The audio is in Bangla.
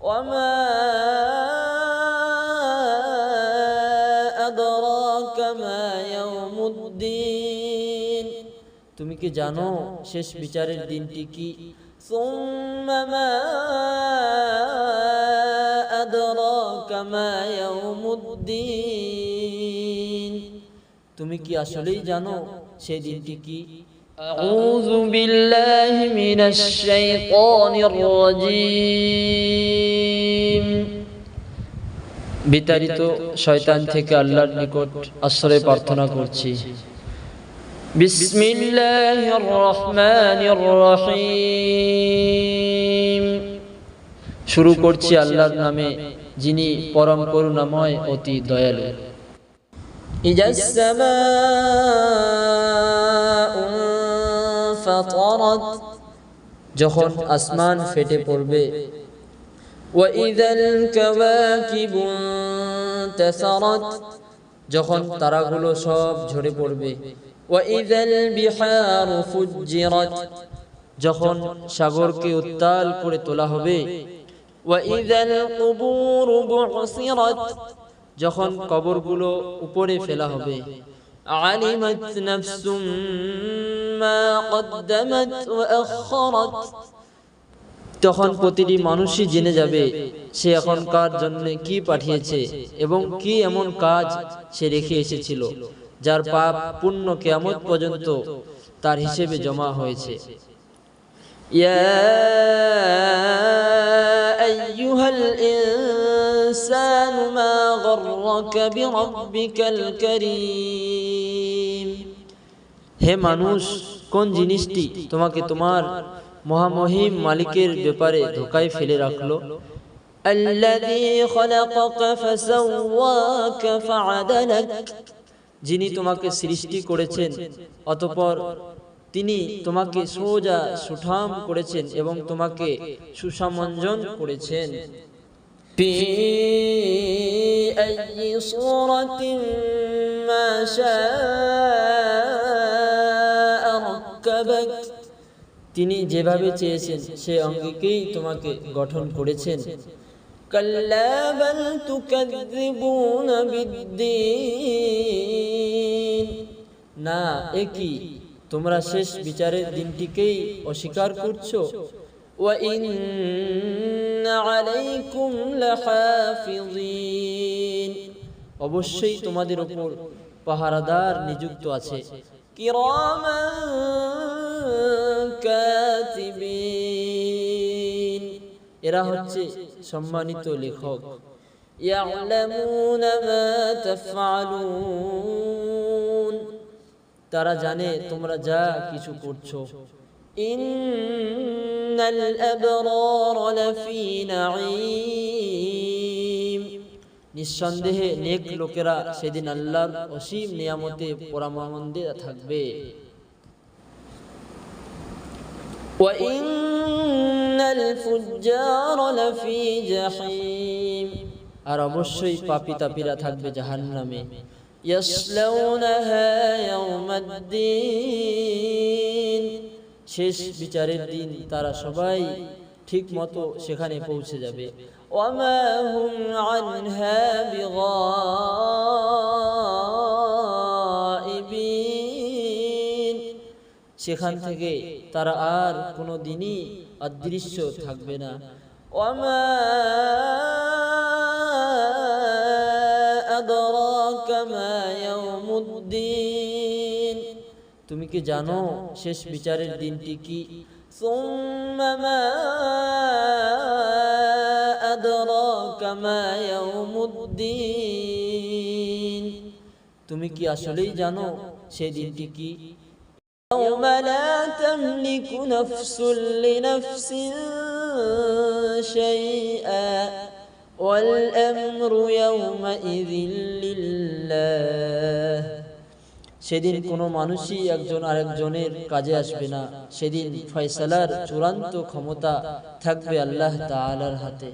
وما أدراك ما يوم الدين তুমি কি জানো শেষ বিচারের দিনটি কি ثم ما أدراك ما يوم الدين তুমি কি আসলেই জানো সেই দিনটি কি أعوذ بالله من الشيطان الرجيم বিতাড়িত শয়তান থেকে আল্লাহর নিকট আশ্রয় প্রার্থনা করছি بسم الله الرحمن الرحيم শুরু করছি আল্লাহর নামে যিনি পরম করুণাময় অতি দয়ালু إذا السماء انفطرت যখন আসমান ফেটে পড়বে। যখন তারাগুলো সব ঝরে পড়বে। যখন সাগরকে উত্তাল করে তোলা হবে। যখন কবরগুলো উপরে ফেলা হবে। আলিমত ما قدمت وأخرت তখন প্রতিটি মানুষই জেনে যাবে সে এখনকার জন্য কি পাঠিয়েছে এবং কি এমন কাজ সে রেখে এসেছিল যার পাপ পুণ্য কেয়ামত পর্যন্ত তার হিসেবে জমা হয়েছে يا হে মানুষ কোন জিনিসটি তোমাকে তোমার মহামহিম মালিকের ব্যাপারে ধোকায় ফেলে রাখলো الذي خلقك فسواك فعدلك যিনি তোমাকে সৃষ্টি করেছেন অতপর তিনি তোমাকে সোজা সুঠাম করেছেন এবং তোমাকে সুসামঞ্জন করেছেন في أي صورة ما شاء ركبك তিনি যেভাবে চেয়েছেন, সে অঙ্গিকেই তোমাকে গঠন করেছেন। বাল তুকাযযিবুনা বিদ্দীন। না একই তোমরা শেষ বিচারের দিনটিকেই অস্বীকার করছ? ইন্না আলাইকুম লাহাফিযিন। অবশ্যই তোমাদের উপর পাহারাদার নিযুক্ত আছে। কিরামান এরা হচ্ছে সম্মানিত লেখক। ইয়ালামুনা মা তাফআলুন। তারা জানে তোমরা যা কিছু করছ। ইন্নাল আবরার লাফি নাঈম। নিঃসন্দেহে নেক লোকেরা সেদিন আল্লাহর অসীম নিয়ামতে পরামানন্দে থাকবে। আর অবশ্যই পাপী তাপীরা থাকবে ইয়াসলাউনাহা ইয়াউমাদ্দিন। শেষ বিচারের দিন তারা সবাই ঠিক মতো সেখানে পৌঁছে যাবে। ওয়ামা হুম আনহা বিগাইবিন সেখান থেকে তারা আর কোনো দিনই অদৃশ্য থাকবে না। তুমি কি জানো শেষ বিচারের দিনটি কি? তুমি কি আসলেই জানো সেই দিনটি কি? يوم لا تملك نفس لنفس شيئا والأمر يومئذ لله সেদিন কোনো মানুষই একজন আরেকজনের কাজে আসবে না সেদিন ফয়সালার চূড়ান্ত ক্ষমতা থাকবে আল্লাহ তাআলার হাতে